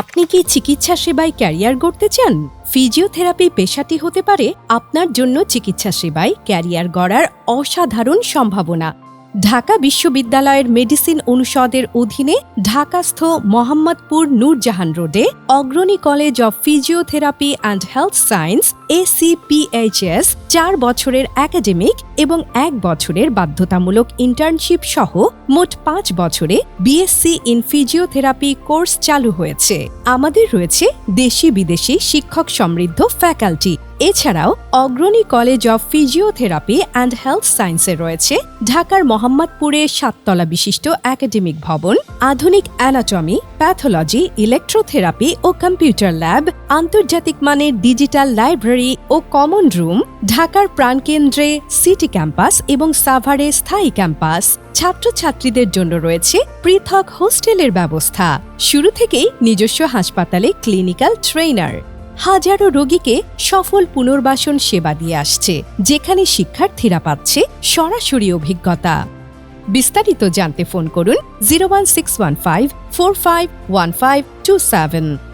আপনি কি চিকিৎসা সেবায় ক্যারিয়ার গড়তে চান? ফিজিওথেরাপি পেশাটি হতে পারে আপনার জন্য চিকিৎসা সেবায় ক্যারিয়ার গড়ার অসাধারণ সম্ভাবনা। ঢাকা বিশ্ববিদ্যালয়ের মেডিসিন অনুষদের অধীনে ঢাকাস্থ মোহাম্মদপুর নূরজাহান রোডে Agrani college of physiotherapy and health science, ACPHS, চার বছরের একাডেমিক এবং এক বছরের বাধ্যতামূলক ইন্টার্নশিপ সহ মোট পাঁচ বছরে বিএসসি ইন ফিজিওথেরাপি কোর্স চালু হয়েছে। আমাদের রয়েছে দেশি বিদেশি শিক্ষক সমৃদ্ধ ফ্যাকাল্টি এছাড়াও Agrani college of physiotherapy and health সায়েন্সে রয়েছে ঢাকার মোহাম্মদপুরে সাততলা বিশিষ্ট একাডেমিক ভবন, আধুনিক অ্যানাটমি, প্যাথোলজি, ইলেকট্রোথেরাপি ও কম্পিউটার ল্যাব, আন্তর্জাতিক মানের ডিজিটাল লাইব্রেরি ও কমন রুম, ঢাকার প্রাণকেন্দ্রে সিটি ক্যাম্পাস এবং সাভারে স্থায়ী ক্যাম্পাস। ছাত্রছাত্রীদের জন্য রয়েছে পৃথক হোস্টেলের ব্যবস্থা। শুরু থেকেই নিজস্ব হাসপাতালে ক্লিনিক্যাল ট্রেনার হাজারো রোগীকে সফল পুনর্বাসন সেবা দিয়ে আসছে, যেখানে শিক্ষার্থীরা পাচ্ছে সরাসরি অভিজ্ঞতা। বিস্তারিত জানতে ফোন করুন zero one six one five four five one five two seven.